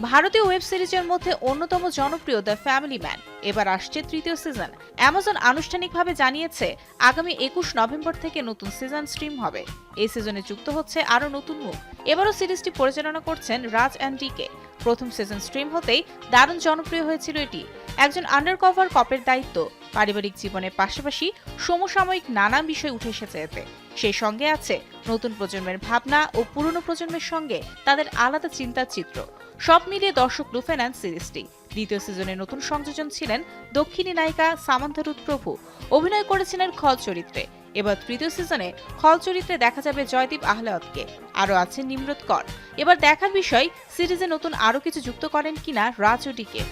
ভারতীয় ওয়েব সিরিজের মধ্যে অন্যতম জনপ্রিয় দ্য ফ্যামিলি ম্যান। এবার আসছে তৃতীয় সিজন। অ্যামাজন আনুষ্ঠানিকভাবে জানিয়েছে, আগামী একুশ নভেম্বর থেকে নতুন সিজন স্ট্রিম হবে। এই সিজনে যুক্ত হচ্ছে আরও নতুন মুখ। এবারও সিরিজটি পরিচালনা করছেন রাজ অ্যান্ড ডিকে প্রথম সিজন স্ট্রিম হতেই দারুণ জনপ্রিয় হয়েছিল এটি। একজন আন্ডারকভার কপের দায়িত্ব। পারিবারিক জীবনের পাশাপাশি সমসাময়িক নানা বিষয় উঠে এসেছে এতে। সেই সঙ্গে আছে নতুন প্রজন্মের ভাবনা ও পুরনো প্রজন্মের সঙ্গে তাদের আলাদা চিন্তার চিত্র। সব মিলিয়ে দর্শক লুফে নেন সিরিজটি। দ্বিতীয় সিজনে নতুন সংযোজন ছিলেন দক্ষিণী নায়িকা সামান্থারুত প্রভু। অভিনয় করেছিলেন খল চরিত্রে। এবার তৃতীয় সিজনে খল চরিত্রে দেখা যাবে জয়দীপ আহলাওয়াতকে আরও আছে নিমরত কর। এবার দেখার বিষয়, সিরিজে নতুন আরও কিছু যুক্ত করেন কিনা রাজ ও ডিকে